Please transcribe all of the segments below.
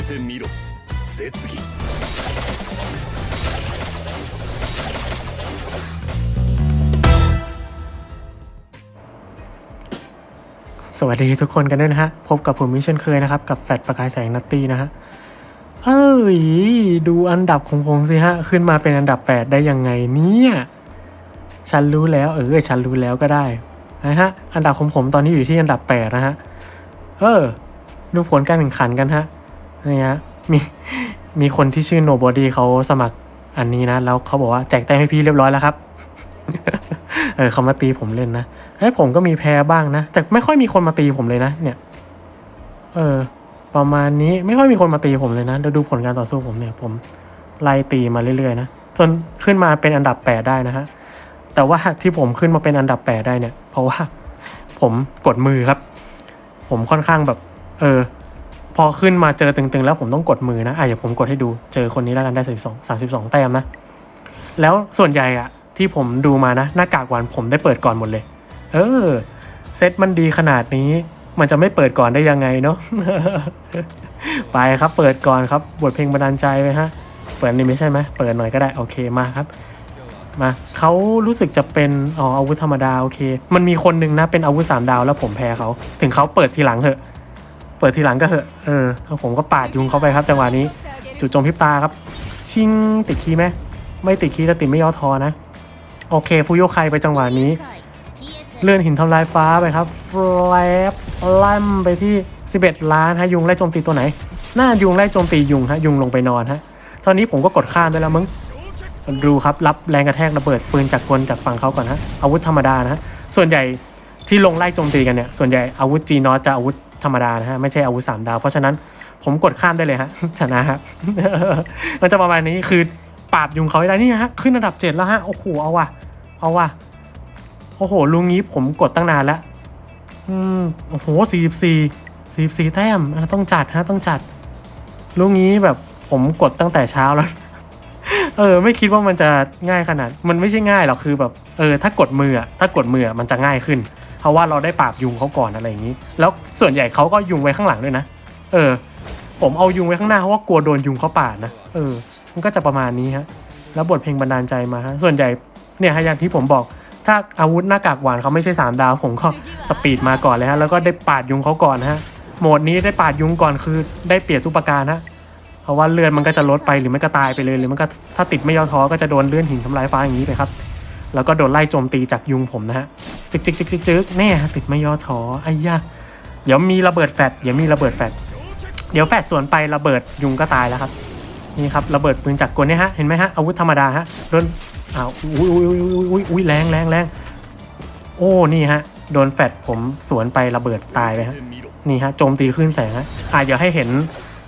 えてみろ絶技 สวัสดีทุกคนกันด้วยนะฮะ พบกับผมมิเช่นเคยนะครับ กับแฟดประกายแสงนัตตี้นะฮะ เอ้ย ดูอันดับของผมสิฮะ ขึ้นมาเป็นอันดับ 8 ได้ยังไงเนี่ย ฉันรู้แล้ว เออ ฉันรู้แล้วก็ได้นะฮะ อันดับของผมตอนนี้อยู่ที่อันดับ 8 นะฮะ เออ ดูผลการแข่งขันกันฮะ นี่ฮะมีมีคนที่ชื่อ Nobody เขาสมัครอันนี้นะ แล้วเขาบอกว่าแจกแต้มให้พี่เรียบร้อยแล้วครับ เออเขามาตีผมเล่นนะเฮ้ยผมก็มีแพ้บ้างนะ แต่ไม่ค่อยมีคนมาตีผมเลยนะ เนี่ย เออ ประมาณนี้ไม่ค่อยมีคนมาตีผมเลยนะเดี๋ยวดูผลการต่อสู้ผมเนี่ย ผมไล่ตีมาเรื่อยๆนะจนขึ้นมาเป็นอันดับแปดได้นะฮะแต่ว่าที่ผมขึ้นมาเป็นอันดับแปดได้เนี่ย เพราะว่า ผมกดมือครับ ผมค่อนข้างแบบ เออ พอขึ้นมาเจอตึงๆ แล้วผมต้องกดมือนะอะอย่าผมกดให้ดูเจอคนนี้แล้วกันได้สิบสองสาสิบสองแต้มนะ แล้วส่วนใหญ่อะที่ผมดูมานะ หน้ากากหวานผมได้เปิดก่อนหมดเลย เออ เซตมันดีขนาดนี้ มันจะไม่เปิดก่อนได้ยังไงเนาะไปครับเปิดก่อนครับบทเพลงบันดาลใจไหมฮะ เปิดนี่ไม่ใช่ไหมเปิดหน่อยก็ได้โอเคมาครับมาเขารู้สึกจะเป็นอ๋ออาวุธธรรมดาโอเค มันมีคนหนึ่งนะเป็นอาวุธสามดาวแล้วผมแพ้เขาถึงเขาเปิดทีหลังเถอะ เปิดทีหลังก็เถอะเออแล้วผมก็ปาดยุงเข้าไปครับ จังหวะนี้ จุดจมพิบตาครับ ชิงติดคีไหมไม่ติดคีแต่ติดไม่ย่อทอนะ โอเคฟูโยไคไปจังหวะนี้ เลื่อนหินทำลายฟ้าไปครับแฟลปล่ำไปที่ 11 ล้านฮะยุงไล่โจมตีตัวไหนหน้ายุงไล่โจมตียุงฮะยุงลงไปนอนฮะตอนนี้ผมก็กดข้ามได้แล้วมึงดูครับรับแรงกระแทกระเบิดปืนจากกลจากฝั่งเขาก่อนฮะอาวุธธรรมดานะฮะส่วนใหญ่ที่ลงไล่โจมตีกันเนี่ยส่วนใหญ่อาวุธจีนอจะอาวุธ ธรรมดานะฮะ ไม่ใช่อาวุธสามดาว เพราะฉะนั้นผมกดข้ามได้เลยฮะ ชนะฮะมันจะประมาณนี้คือปราบยุงเขาได้นี่ฮะ ขึ้นอันดับเจ็ดแล้วฮะ โอ้โห เอาว่ะ เอาว่ะ โอ้โห ลุงนี้ผมกดตั้งนานแล้ว อืม โอ้โหสี่สิบสี่สี่สี่แต้ม ต้องจัดฮะ ต้องจัด ลุงนี้แบบผมกดตั้งแต่เช้าแล้ว เออ ไม่คิดว่ามันจะง่ายขนาด มันไม่ใช่ง่ายหรอก คือแบบ เออ ถ้ากดมืออะถ้ากดมืออะมันจะง่ายขึ้น เพราะว่าเราได้ปราบยุงเขาก่อนอะไรอย่างนี้ แล้วส่วนใหญ่เขาก็ยุงไว้ข้างหลังด้วยนะ เออ ผมเอายุงไว้ข้างหน้าเพราะว่ากลัวโดนยุงเขาปาดนะ เออ มันก็จะประมาณนี้ฮะ แล้วบทเพลงบันดาลใจมาฮะ ส่วนใหญ่เนี่ยฮะอย่างที่ผมบอก ถ้าอาวุธหน้ากากหวานเขาไม่ใช่สามดาวผมก็สปีดมาก่อนเลยฮะ แล้วก็ได้ปาดยุงเขาก่อนฮะ โหมดนี้ได้ปาดยุงก่อนคือได้เปรียบทุกประการฮะเพราะว่าเลือดมันก็จะลดไปหรือไม่ก็ตายไปเลยหรือมันก็ถ้าติดไม่ย่อท้อก็จะโดนเลื่อนหินทำลายฟ้าอย่างนี้ไปครับ แล้วก็โดนไล่โจมตีจากยุงผมนะฮะจึกจึกจึกจึกจึกแน่ฮะติดไม่ย่อท้อไอ้ยะเดี๋ยวมีระเบิดแฟดเดี๋ยวมีระเบิดแฟดเดี๋ยวแฟดสวนไประเบิดยุงก็ตายแล้วครับนี่ครับระเบิดปืนจากกลเนี่ยฮะเห็นไหมฮะอาวุธธรรมดาฮะโดนอ้าวอุ้ยอุ้ยอุ้ยอุ้ยอุ้ยแรงแรงแรงโอ้นี่ฮะโดนแฟดผมสวนไประเบิดตายไปฮะนี่ฮะโจมตีขึ้นแสงฮะอะเดี๋ยวให้เห็น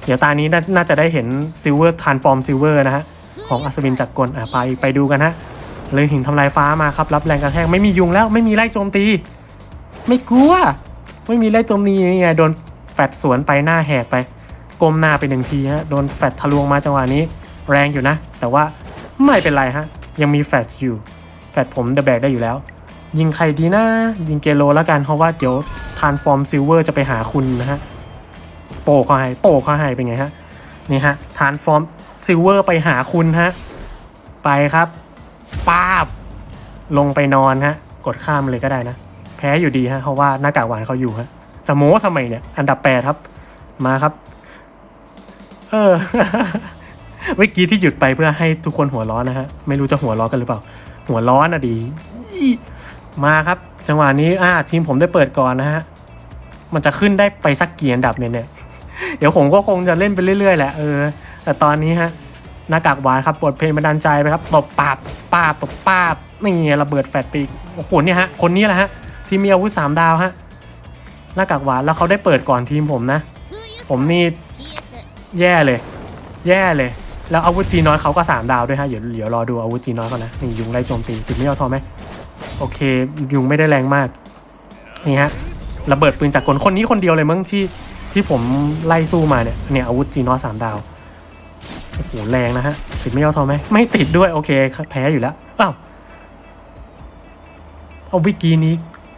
เดี๋ยวตานี้น่าจะได้เห็นซิลเวอร์ทานฟอร์มซิลเวอร์นะฮะของอัศวินจักกลอะไปไปดูกันฮะ เลยหินทำลายฟ้ามาครับรับแรงกระแทกไม่มียุงแล้วไม่มีไล่โจมตี ไม่กลัว ไม่มีไล่โจมตีนี่ไงโดนแฟดสวนไปหน้าแหกไปก้มหน้าไปหนึ่งทีฮะโดนแฟดทะลวงมาจังหวะนี้ แรงอยู่นะ แต่ว่าไม่เป็นไรฮะยังมีแฟดอยู่แฟดผมเดอะแบกได้อยู่แล้ว ยิงใครดีนะยิงเกโลแล้วกันเพราะว่าเดี๋ยวทานฟอร์มซิลเวอร์จะไปหาคุณนะฮะโปะเขาให้โปะเขาให้เป็นไงฮะนี่ฮะทานฟอร์มซิลเวอร์ไปหาคุณฮะไปครับ ป้าบ ลงไปนอนฮะ กดข้ามเลยก็ได้นะ แพ้อยู่ดีฮะ เพราะว่าหน้ากากหวานเขาอยู่ฮะจะโม้ทำไมเนี่ย อันดับแปดครับ มาครับ เออ เมื่อกี้ที่หยุดไปเพื่อให้ทุกคนหัวร้อนนะฮะ ไม่รู้จะหัวร้อนกันหรือเปล่า หัวร้อนอะดี มาครับ จังหวะนี้อ่าทีมผมได้เปิดก่อนนะฮะ มันจะขึ้นได้ไปสักกี่อันดับเนี่ยเนี่ย เดี๋ยวผมก็คงจะเล่นไปเรื่อยๆแหละเออ แต่ตอนนี้ฮะ หน้ากากหวานครับบทเพลงบันดาลใจไปครับตบปาบปาบตบปาบนี่ระเบิดแฟดปีกโอ้โหเนี่ยฮะคนนี้แหละฮะที่มีอาวุธสามดาวฮะหน้ากากหวานแล้วเขาได้เปิดก่อนทีมผมนะ ผมนี่แย่เลย แย่เลย แล้วอาวุธจีน้อยเขาก็สามดาวด้วยฮะเดี๋ยวเดี๋ยวรอดูอาวุธจีน้อยก่อนนะนี่ยุงไล่โจมตีติดไม่เอาทอไหมโอเค ยุงไม่ได้แรงมากนี่ฮะระเบิดปืนจากกลคนนี้คนเดียวเลยมั้งที่ที่ผมไล่สู้มาเนี่ยเนี่ยอาวุธจีนอสามดาว โอ้โหแรงนะฮะ ติดไม่ยอดทอไหมไม่ติดด้วยโอเคแพ้อยู่แล้วอ้าวเอาวิกีนี้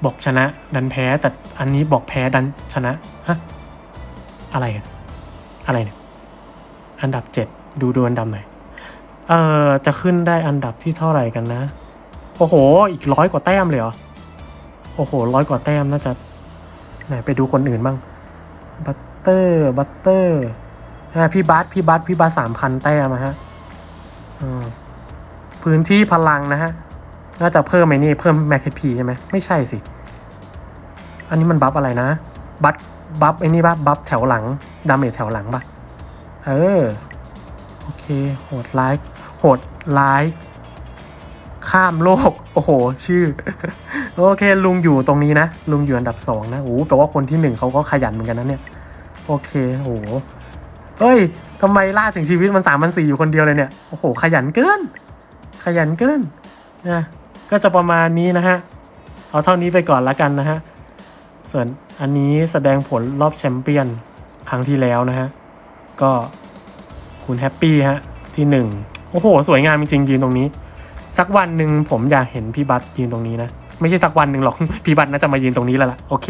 บอกชนะ ดันแพ้แต่อันนี้บอกแพ้ดันชนะฮะอะไรอะอะไรเนี่ยอันดับเจ็ดดูดูอันดับหน่อยเอ่อจะขึ้นได้อันดับที่เท่าไหร่กันนะ โอ้โห อีกร้อยกว่าแต้มเลยเหรอ โอ้โหร้อยกว่าแต้มน่าจะไหนไปดูคนอื่นบ้างบัตเตอร์บัตเตอร์ อ่าพี่บัสพี่บัสพี่บัสสามพันแต้มนะฮะพื้นที่พลังนะฮะ น่าจะเพิ่มไอ้นี่เพิ่มแมคเคพีใช่ไหมไม่ใช่สิ อันนี้มันบัฟอะไรนะ บัฟบัฟไอ้นี่ปะบัฟแถวหลัง ดาเมจแถวหลังปะเออ โอเค โหดร้าย โหดร้าย ข้ามโลก โอ้โห ชื่อ โอเค ลุงอยู่ตรงนี้นะ ลุงอยู่อันดับสองนะ โอ้โหแปลว่าคนที่หนึ่งเขาก็ขยันเหมือนกันนะเนี่ย โอเคโอ้โห เอ้ยทำไมล่าถึงชีวิตมันสามพันสี่อยู่คนเดียวเลยเนี่ย โอ้โห ขยันเกิน ขยันเกินนะ ก็จะประมาณนี้นะฮะ เอาเท่านี้ไปก่อนละกันนะฮะ ส่วนอันนี้แสดงผลรอบแชมเปี้ยนครั้งที่แล้วนะฮะ ก็คุณแฮปปี้ฮะ ที่หนึ่งโอ้โห สวยงามจริงๆยืนตรงนี้ สักวันหนึ่งผมอยากเห็นพี่บัตยืนตรงนี้นะ ไม่ใช่สักวันหนึ่งหรอก พี่บัตน่าจะมายืนตรงนี้แล้วล่ะ โอเค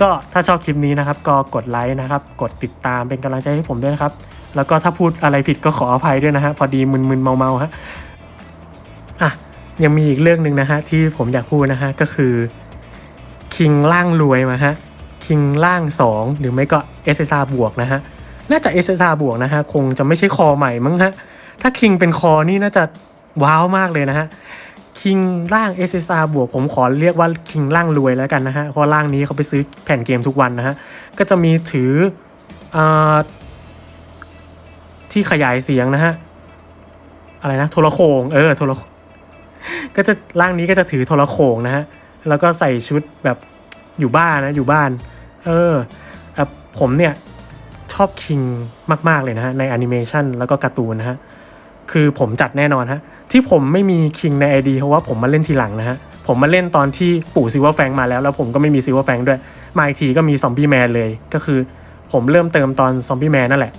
ก็ถ้าชอบคลิปนี้นะครับ ก็กดไลค์นะครับ กดติดตามเป็นกำลังใจให้ผมด้วยนะครับ แล้วก็ถ้าพูดอะไรผิดก็ขออภัยด้วยนะฮะพอดีมึนๆเมาๆฮะอะยังมีอีกเรื่องหนึ่งนะฮะที่ผมอยากพูดนะฮะก็คือคิงล่างรวยมาฮะคิงล่าง 2 หรือไม่ก็ SSR บวกนะฮะน่าจะ SSR บวกนะฮะคงจะไม่ใช่คอใหม่มั้งฮะถ้าคิงเป็นคอนี่น่าจะว้าวมากเลยนะฮะ คิงร่าง SSR บวกผมขอเรียกว่าคิงร่างรวยแล้วกันนะฮะเพราะร่างนี้เขาไปซื้อแผ่นเกมทุกวันนะฮะก็จะมีถืออาที่ขยายเสียงนะฮะอะไรนะโทรโขงเออโทรโขงก็จะร่างนี้ก็จะถือโทรโขงนะฮะแล้วก็ใส่ชุดแบบอยู่บ้านนะอยู่บ้าน เออแต่ผมเนี่ยชอบคิงมาก ๆ เลยนะฮะในแอนิเมชันแล้วก็การ์ตูนนะฮะคือผมจัดแน่นอนฮะ ที่ผมไม่มีคิงในไอดีเพราะว่าผมมาเล่นทีหลังนะฮะ ผมมาเล่นตอนที่ปู่ซิลเวอร์แฟงมาแล้ว แล้วผมก็ไม่มีซิลเวอร์แฟงด้วย มาอีกทีก็มีซอมบี้แมนเลย ก็คือผมเริ่มเติมตอนซอมบี้แมนนั่นแหละ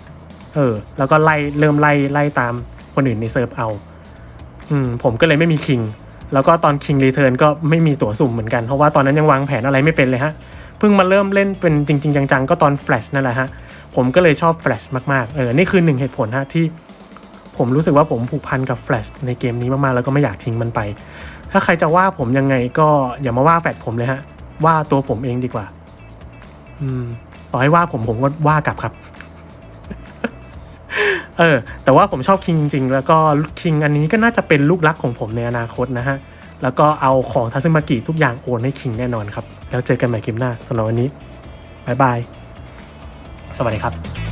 เออ แล้วก็ไล่เริ่มไล่ไล่ตามคนอื่นในเซิร์ฟเอา อืม ผมก็เลยไม่มีคิง แล้วก็ตอนคิงรีเทิร์นก็ไม่มีตั๋วสุ่มเหมือนกัน เพราะว่าตอนนั้นยังวางแผนอะไรไม่เป็นเลยฮะ เพิ่งมาเริ่มเล่นเป็นจริง ๆ จังๆ ก็ตอนแฟลชนั่นแหละฮะ ผมก็เลยชอบแฟลชมากๆ เออ นี่คือหนึ่งเหตุผลฮะที่ ผมรู้สึกว่าผมผูกพันกับแฟลชในเกมนี้มากๆ แล้วก็ไม่อยากทิ้งมันไป ถ้าใครจะว่าผมยังไงก็อย่ามาว่าแฟลชผมเลยฮะ ว่าตัวผมเองดีกว่า อืม ต่อให้ว่าผมผมก็ว่ากลับครับ เออ แต่ว่าผมชอบคิงจริงๆ แล้วก็คิงอันนี้ก็น่าจะเป็นลูกรักของผมในอนาคตนะฮะ แล้วก็เอาของทัซึมากิทุกอย่างโอนให้คิงแน่นอนครับ แล้วเจอกันใหม่คลิปหน้าสำหรับวันนี้บายบาย สวัสดีครับ